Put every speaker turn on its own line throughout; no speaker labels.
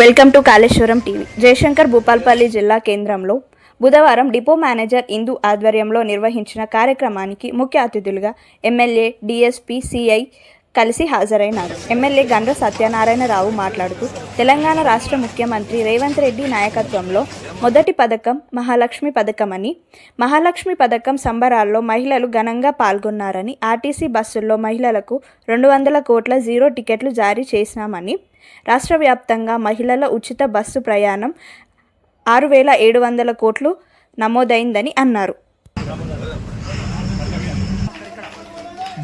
Welcome to Kaleshwaram TV. Jayashankar Bhupalpally జిల్లా కేంద్రంలో బుధవారం డిపో మేనేజర్ ఇందు ఆధ్వర్యంలో నిర్వహించిన కార్యక్రమానికి ముఖ్య అతిథులుగా ఎమ్మెల్యే డిఎస్పీ సిఐ కలిసి హాజరైనారు. ఎమ్మెల్యే గండ్ర సత్యనారాయణరావు మాట్లాడుతూ తెలంగాణ రాష్ట్ర ముఖ్యమంత్రి రేవంత్ రెడ్డి నాయకత్వంలో మొదటి పథకం మహాలక్ష్మి పథకమని మహాలక్ష్మి పథకం సంబరాల్లో మహిళలు ఘనంగా పాల్గొన్నారని ఆర్టీసీ బస్సుల్లో మహిళలకు రెండు వందల కోట్ల జీరో టికెట్లు జారీ చేసినామని రాష్ట్ర వ్యాప్తంగా మహిళల ఉచిత బస్సు ప్రయాణం ఆరు వేల ఏడు వందల కోట్లు నమోదైందని అన్నారు.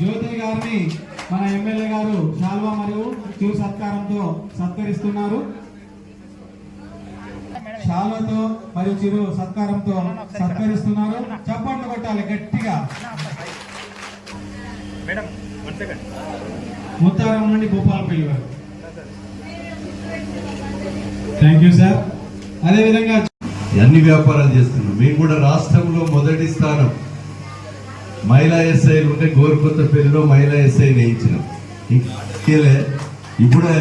జ్యోతి గారిని మన ఎమ్మెల్యే గారు శాల్వా మరియు చిరు సత్కారంతో సత్కరిస్తున్నారు. శాల్వతో మరియు చిరు సత్కారంతో సత్కరిస్తున్నారు. చప్పట్లు కొట్టాలి గట్టిగా. ముత్తారం నుండి భూపాలపల్లి వారు థ్యాంక్ యూ సార్ అదేవిధంగా
అన్ని వ్యాపారాలు చేస్తున్నాం. మేము కూడా రాష్ట్రంలో మొదటి స్థానం మహిళా ఎస్ఐలు ఉంటే గోరుకొత్తపల్లిలో మహిళా ఎస్ఐ వేయించినాం ఇంకా ఇప్పుడే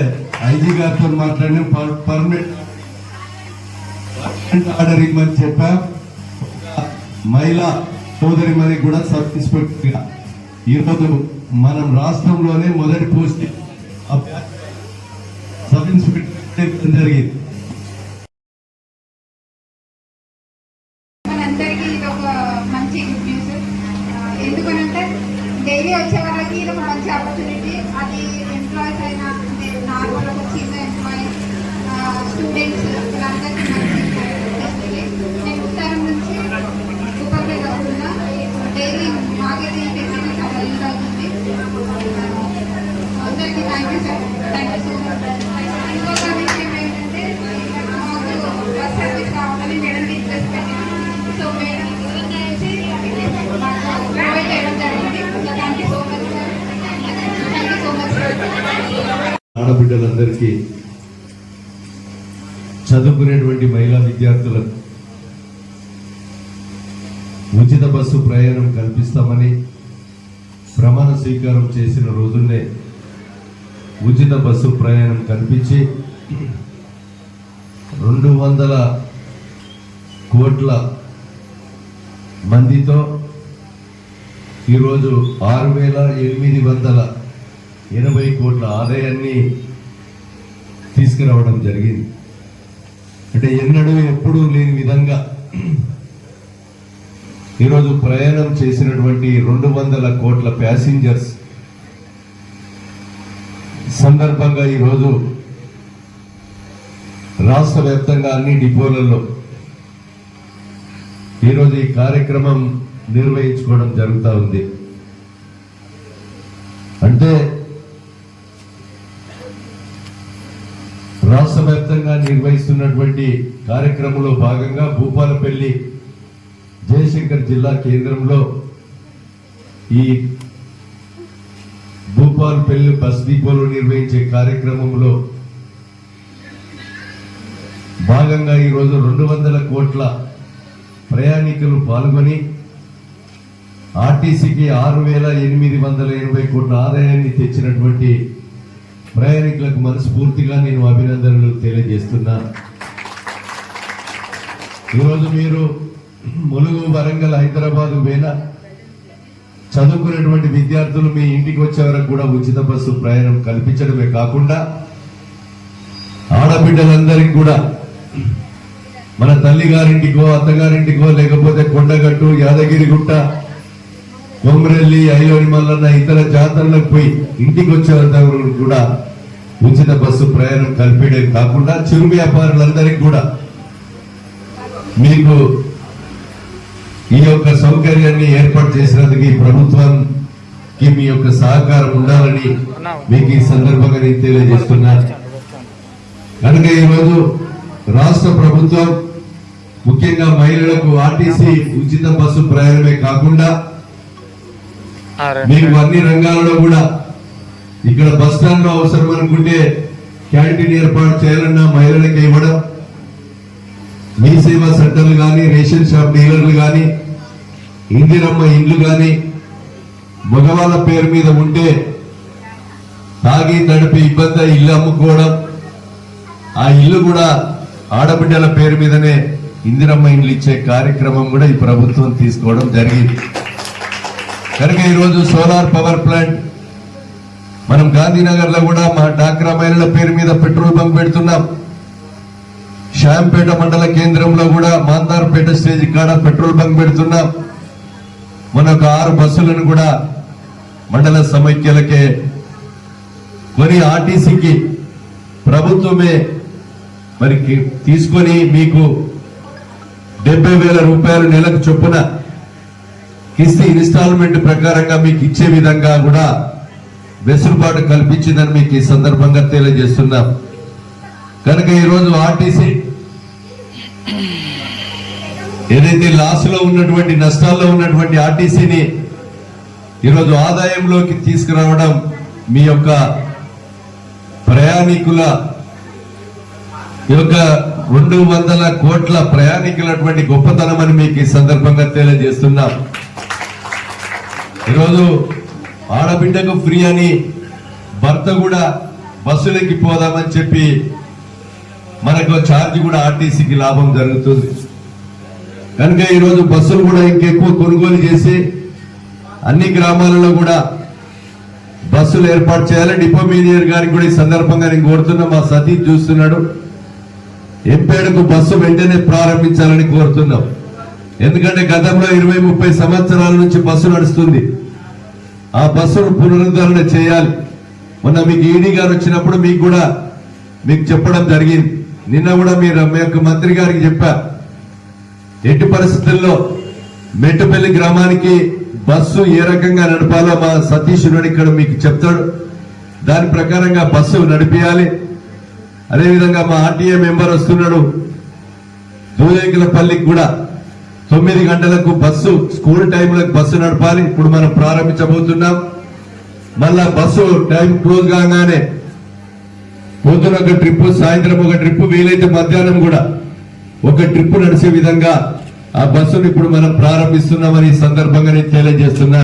ఐజీ గారితో మాట్లాడిన పర్మనెంట్ ఆర్డర్ ఇవ్వమని చెప్పా. మహిళా సోదరి మరి కూడా సబ్ ఇన్స్పెక్టర్ ఈరోజు మనం రాష్ట్రంలోనే మొదటి పోస్ట్ సబ్ ఇన్స్పెక్టర్ జరిగింది.
ఎందుకనంటే డైలీ వచ్చే వాళ్ళకి ఇది ఒక మంచి ఆపర్చునిటీ అది ఎంప్లాయీస్ అయినా అంటే నార్మల్ ఒక చిన్న ఎంప్లాయీ స్టూడెంట్స్ వీళ్ళందరికీ మంచి
ఆడబిడ్డలందరికీ చదువుకునేటువంటి మహిళా విద్యార్థులకు ఉచిత బస్సు ప్రయాణం కల్పిస్తామని ప్రమాణ స్వీకారం చేసిన రోజునే ఉచిత బస్సు ప్రయాణం కల్పించి రెండు వందల కోట్ల మందితో ఈరోజు ఆరు వేల ఎనిమిది వందల ఎనభై కోట్ల ఆదాయాన్ని తీసుకురావడం జరిగింది. అంటే ఎన్నడూ ఎప్పుడూ లేని విధంగా ఈరోజు ప్రయాణం చేసినటువంటి రెండు వందల కోట్ల ప్యాసింజర్స్ సందర్భంగా ఈరోజు రాష్ట్ర వ్యాప్తంగా అన్ని డిపోలలో ఈరోజు ఈ కార్యక్రమం నిర్వహించుకోవడం జరుగుతూ ఉంది. అంటే రాష్ట్ర నిర్వహిస్తున్నటువంటి కార్యక్రమంలో భాగంగా భూపాలపల్లి జయశంకర్ జిల్లా కేంద్రంలో ఈ భూపాలపల్లి బస్ డిపోలో నిర్వహించే కార్యక్రమంలో భాగంగా ఈరోజు రెండు వందల కోట్ల ప్రయాణికులు పాల్గొని ఆర్టీసీకి ఆరు వేల ఎనిమిది వందల ఎనభై కోట్ల ఆదాయాన్ని తెచ్చినటువంటి ప్రయాణికులకు మనస్ఫూర్తిగా నేను అభినందనలు తెలియజేస్తున్నా. ఈరోజు మీరు ములుగు వరంగల్ హైదరాబాద్ పోయినా చదువుకునేటువంటి విద్యార్థులు మీ ఇంటికి వచ్చే వరకు కూడా ఉచిత బస్సు ప్రయాణం కల్పించడమే కాకుండా ఆడబిడ్డలందరికీ కూడా మన తల్లి గారింటికో అత్తగారింటికో లేకపోతే కొండగట్టు యాదగిరిగుట్ట కొమరెల్లి ఐలోని మల్లన్న ఇతర జాతరలకు పోయి ఇంటికి వచ్చేంతవరకు కూడా ఉచిత బస్సు ప్రయాణం కల్పించడం కాకుండా చిరు వ్యాపారులందరికీ కూడా మీకు ఈ యొక్క సౌకర్యాన్ని ఏర్పాటు చేసినందుకు ఈ ప్రభుత్వానికి మీ యొక్క సహకారం ఉండాలని మీకు ఈ సందర్భంగా నేను తెలియజేస్తున్నా. కనుక ఈరోజు రాష్ట్ర ప్రభుత్వం ముఖ్యంగా మహిళలకు ఆర్టీసీ ఉచిత బస్సు ప్రయాణమే కాకుండా మీకు అన్ని రంగాలలో కూడా ఇక్కడ బస్ స్టాండ్లో అవసరం అనుకుంటే క్యాంటీన్ ఏర్పాటు చేయాలన్నా మహిళలకు ఇవ్వడం మీ సేవా సెంటర్లు కానీ రేషన్ షాప్ డీలర్లు కానీ ఇందిరమ్మ ఇండ్లు కానీ మగవాళ్ళ పేరు మీద ఉంటే తాగి నడిపి ఇబ్బంది ఇల్లు అమ్ముకోవడం ఆ ఇల్లు కూడా ఆడబిడ్డల పేరు మీదనే ఇందిరమ్మ ఇండ్లు ఇచ్చే కార్యక్రమం కూడా ఈ ప్రభుత్వం తీసుకోవడం జరిగింది. కనుక ఈరోజు సోలార్ పవర్ ప్లాంట్ మనం గాంధీనగర్లో కూడా మా డాక్రా మహిళల పేరు మీద పెట్రోల్ బంక్ పెడుతున్నాం. శ్యాంపేట మండల కేంద్రంలో కూడా మాందార్పేట స్టేజ్ కాడ పెట్రోల్ బంక్ పెడుతున్నాం. మన ఒక ఆరు బస్సులను కూడా మండల సమైక్యలకే కొని ఆర్టీసీకి ప్రభుత్వమే మరి తీసుకొని మీకు డెబ్బై వేల రూపాయలు నెలకు చొప్పున కిస్తీ ఇన్స్టాల్మెంట్ ప్రకారంగా మీకు ఇచ్చే విధంగా కూడా వెసులుబాటు కల్పించిందని మీకు ఈ సందర్భంగా తెలియజేస్తున్నాం. కనుక ఈరోజు ఆర్టీసీ ఏదైతే లాస్లో ఉన్నటువంటి నష్టాల్లో ఉన్నటువంటి ఆర్టీసీని ఈరోజు ఆదాయంలోకి తీసుకురావడం మీ యొక్క ప్రయాణికుల ఈ యొక్క రెండు వందల కోట్ల ప్రయాణికులటువంటి గొప్పతనం అని మీకు ఈ సందర్భంగా తెలియజేస్తున్నాం. ఈరోజు ఆడబిడ్డకు ఫ్రీ అని భర్త కూడా బస్సులకి పోదామని చెప్పి మనకు ఛార్జ్ కూడా ఆర్టీసీకి లాభం జరుగుతుంది. కనుక ఈరోజు బస్సులు కూడా ఇంకెక్కువ కొనుగోలు చేసి అన్ని గ్రామాలలో కూడా బస్సులు ఏర్పాటు చేయాలి. డిపో మేనేజర్ గారికి కూడా ఈ సందర్భంగా నేను కోరుతున్నా మా సతీష్ చూస్తున్నాడు. ఎంపేడకు బస్సు వెంటనే ప్రారంభించాలని కోరుతున్నాం. ఎందుకంటే గతంలో ఇరవై ముప్పై సంవత్సరాల నుంచి బస్సు నడుస్తుంది. ఆ బస్సును పునరుద్ధరణ చేయాలి. మొన్న మీకు ఈడీ గారు వచ్చినప్పుడు మీకు కూడా మీకు చెప్పడం జరిగింది. నిన్న కూడా మీరు మీ యొక్క మంత్రి గారికి చెప్పా. ఎట్టి పరిస్థితుల్లో మెట్టుపల్లి గ్రామానికి బస్సు ఏ రకంగా నడపాలో మా సతీష్ ఇక్కడ మీకు చెప్తాడు. దాని ప్రకారంగా బస్సు నడిపించాలి అదేవిధంగా మా ఆర్టీఏ మెంబర్ వస్తున్నాడు. దూదేకులపల్లికి కూడా తొమ్మిది గంటలకు బస్సు స్కూల్ టైంలకు బస్సు నడపాలి. ఇప్పుడు మనం ప్రారంభించబోతున్నాం. మళ్ళా బస్సు టైం క్లోజ్ కాగానే పొద్దున ఒక ట్రిప్ సాయంత్రం ఒక ట్రిప్ వీలైతే మధ్యాహ్నం కూడా ఒక ట్రిప్ నడిచే విధంగా ఆ బస్సును ఇప్పుడు మనం ప్రారంభిస్తున్నామని సందర్భంగా నేను తెలియజేస్తున్నా.